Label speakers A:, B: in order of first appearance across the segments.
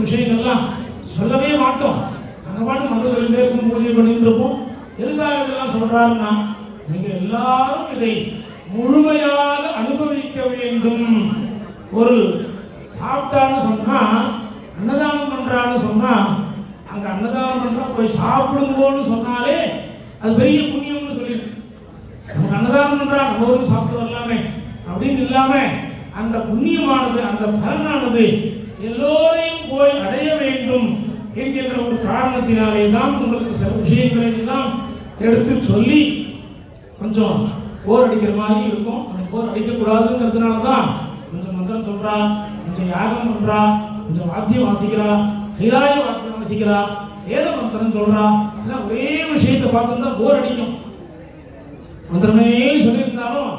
A: விஷயங்கள்லாம் சொல்லவே மாட்டோம் அந்த பாட்டு மக்கள் இருக்கும் பூஜை பண்ணிட்டு இருப்போம் எதுக்காக இதெல்லாம் சொல்றாருன்னா நீங்க எல்லாரும் இதை முழுமையாக அனுபவிக்க வேண்டும். ஒரு சாப்பிட்டான்னு சொன்னா அன்னதானம் பண்றான்னு சொன்னா அங்க அன்னதானம் பண்றா போய் சாப்பிடுங்கன்னு சொன்னாலே அது பெரிய புண்ணியம்னு சொல்லியிருக்கு. நமக்கு அன்னதானம் பண்றா நம்ம ஊருக்கு சாப்பிட்டு வரலாமே அப்படின்னு இல்லாம அந்த புண்ணியமானது அந்த பலனானது எல்லோரையும் போய் அடைய வேண்டும் என்கின்ற ஒரு காரணத்தினாலே தான் உங்களுக்கு சில விஷயங்களை எல்லாம் எடுத்து சொல்லி கொஞ்சம் போர் அடிக்கிற மாதிரி இருக்கும். அந்த போர் அடிக்கக்கூடாதுங்கிறதுனால தான் கொஞ்சம் மந்திரம் சொல்றா கொஞ்சம் யாகம் பண்றா கொஞ்சம் வாத்தியம் வாசிக்கிறா கைலாய வாத்தியம் வாசிக்கிறா வேத மந்திரம் சொல்றா எல்லாம் ஒரே விஷயத்தை பார்த்துருந்தா போர் அடிக்கும். மந்திரமே சொல்லியிருந்தாலும்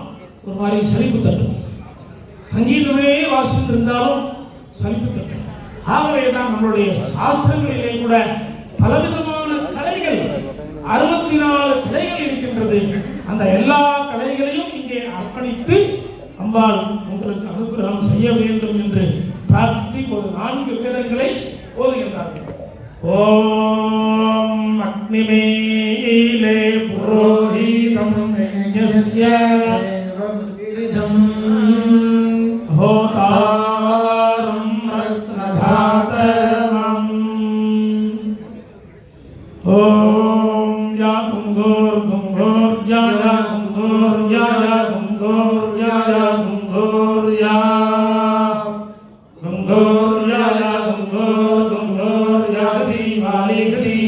A: ஒரு மாதிரி சலிப்பு தட்டும். சங்கீதமே வாசித்து இருந்தாலும் சலிப்பு தட்டும். ஆகவே தான் நம்மளுடைய சாஸ்திரங்களிலே கூட பலவிதமான கலைகள் அறுபத்தி நாலு கலைகள் இருக்கின்றது. அந்த எல்லா கலைகளையும் இங்கே அர்ப்பணித்து அம்பாள் உங்களுக்கு அனுகிரகம் செய்ய வேண்டும் என்று பிரார்த்தி ஒரு நான்கு வேதங்களை ஓதுகின்றார்கள். ॐ अग्निमेले पुरोहितं यस्य होतारं रत्नधातरम्। ॐ या कुम्भोर्कुम्भोर्जा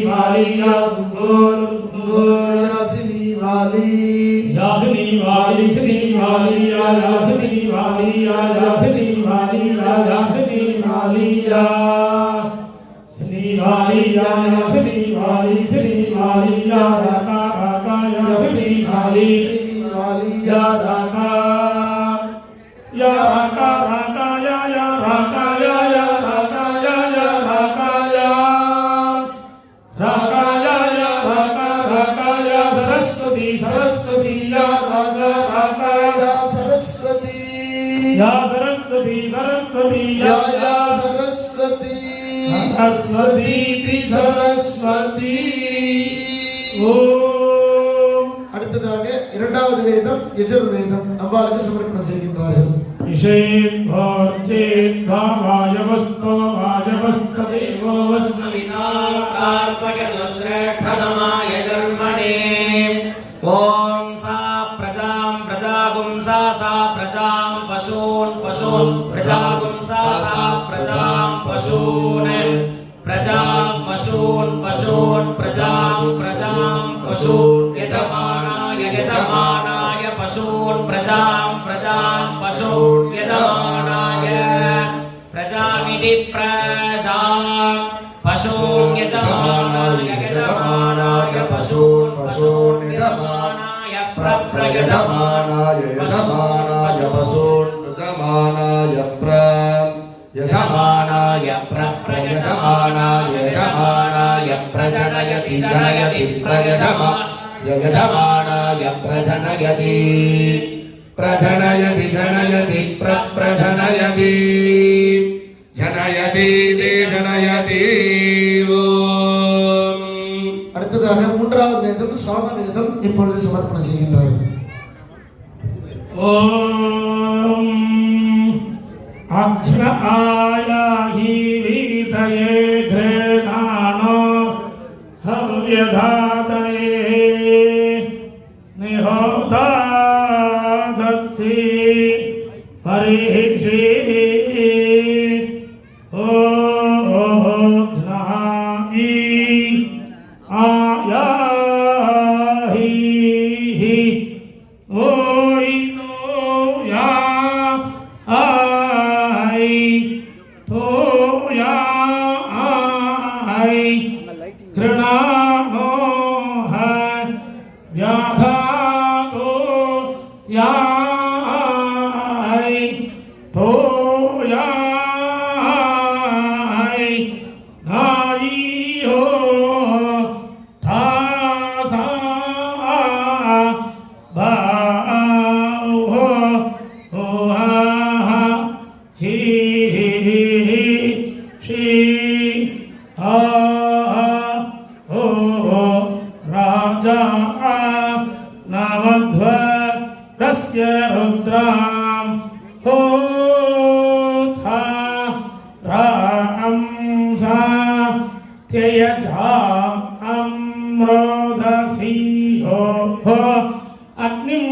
A: वाली घोर घोर यासनी वाली यासनी वाली श्री वाली या यासनी वाली या यासनी वाली या यासनी वाली या Saraswati Saraswati
B: या
A: Ya
B: या
A: Ya
B: Saraswati
A: Saraswati
B: Saraswati
A: Om
B: அடுத்ததாக இரண்டாவது வேதம் யஜுர் வேதம் அவ்வாறு சமர்ப்பணம் செய்கின்றார்கள்
A: निषेद्वार्चेद्वावायवस्तो
C: प्रजां पशून् पशून् प्रजागुं सा सा प्रजां पशून् प्रजां पशून् पशून् प्रजां प्रजां पशून् यजमानाय यजमानाय पशून् प्रजां प्रजां पशून् यजमानाय प्रजामिति प्रजा पशून् यजमानाय यजमानाय पशून् पशून् यजमानाय प्रप्रयजमानाय
B: यजमानाय
C: వసోన్నతమానాయ ప్ర యజమానాయ ప్రయజమానాయ యజమానాయ ప్రజనయతి జనయతి ప్రయజమా యజమానాయ ప్రజనయతి ప్రజనయతి జనయతి ప్రజనయతి జనయతి జనయతి
B: அடுத்ததாக மூன்றாவது வேதம் சாம வேதம் இப்பொழுது சமர்ப்பணம் செய்கின்றார்
A: ஓம் अघ्न आयाहि वीतये निहोता सत्सि परिषि 야파도 야이 도야이 나이요 다사 바오 오하 히히시아 오라자 नवध्वरस्य रुद्रां होथा रांसा त्ययजा अम्रोदसी हो अग्निं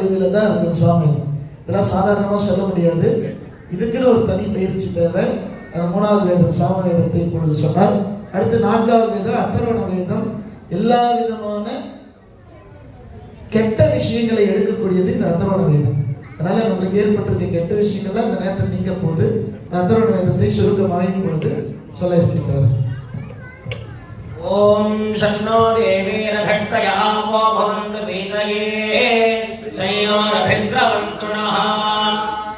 B: வடிவில் தான் இருக்கும் சுவாமி. இதெல்லாம் சாதாரணமாக சொல்ல முடியாது. இதுக்குன்னு ஒரு தனி பயிற்சி தேவை. மூணாவது வேதம் சாம வேதத்தை இப்பொழுது சொன்னார். அடுத்து நான்காவது வேதம் அத்தர்வண வேதம். எல்லா விதமான கெட்ட விஷயங்களை எடுக்கக்கூடியது இந்த அத்தர்வண வேதம். அதனால நம்மளுக்கு ஏற்பட்டிருக்க கெட்ட விஷயங்கள்லாம் அந்த நேரத்தில் நீங்க போது அத்தர்வண வேதத்தை சுருக்கமாக இப்பொழுது சொல்ல இருக்கின்றார்.
D: ஓம் சன்னோ தேவேன கட்டயாவோ பவந்து वीतये शयोरभिस्रवन्तु नः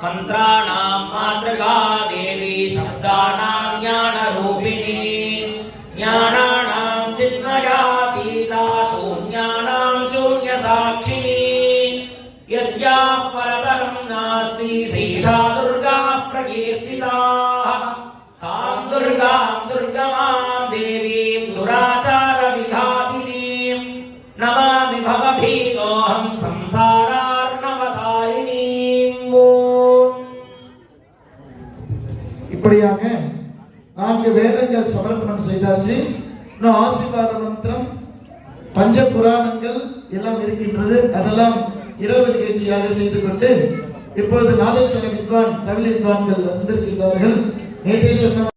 D: मन्त्राणां मातृका देवी शब्दानां
B: இப்படியாக நான்கு வேதங்கள் சமர்ப்பணம் செய்தாச்சு. இன்னும் ஆசீர்வாத மந்திரம் பஞ்ச புராணங்கள் எல்லாம் இருக்கின்றது. அதெல்லாம் இரவு நிகழ்ச்சியாக செய்து கொண்டு இப்பொழுது நாதேஸ்வர வித்வான் தமிழ் வித்வான்கள் வந்திருக்கின்றார்கள். நேற்று சொன்ன